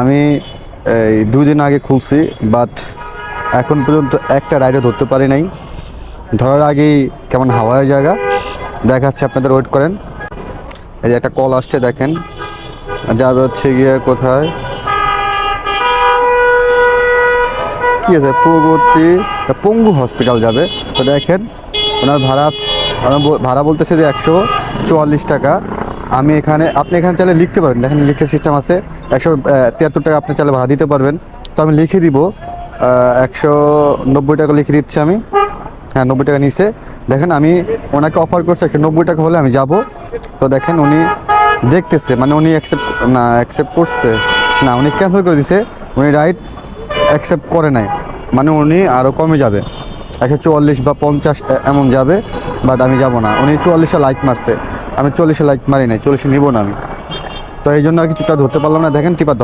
আমি, এই দুই দিন আগে খুলছি বাট এখন পর্যন্ত একটা রাইডও ধরতে পারি নাই। ধরার আগেই কেমন হাওয়ায় জায়গা, দেখাচ্ছে আপনাদের ওয়েট করেন। এই যে একটা কল আসছে, দেখেন। যাবে হচ্ছে গিয়ে কোথায়? কি আছে? প্রগতি পঙ্গু হসপিটাল যাবে। তো দেখেন, ওনার ভাড়া ভাড়া বলতেছে যে একশো চুয়াল্লিশ টাকা। আমি এখানে, আপনি এখানে চাইলে লিখতে পারেন দেখেন, লিখের সিস্টেম আছে। একশো তিয়াত্তর টাকা আপনি চাইলে ভাড়া দিতে পারবেন। তো আমি লিখে দিব একশো নব্বই টাকা লিখে দিচ্ছি আমি। হ্যাঁ নব্বই টাকা নিচে দেখেন, আমি ওনাকে অফার করছি একশো নব্বই টাকা হলে আমি যাব। তো দেখেন, উনি দেখতেছে মানে উনি অ্যাকসেপ্ট না অ্যাকসেপ্ট করছে। না, উনি ক্যান্সেল করে দিছে। উনি রাইট অ্যাকসেপ্ট করে নাই। মানে উনি আরও কমে যাবে। একশো চুয়াল্লিশ বা পঞ্চাশ এমন যাবে। বাট আমি যাব না। উনি চুয়াল্লিশে লাইক মারছে। আমি চল্লিশে লাইক মারি নাই, চল্লিশে নিব না আমি। তো এই জন্য আর কিছুটা ধরতে পারলাম না। দেখেন টিপার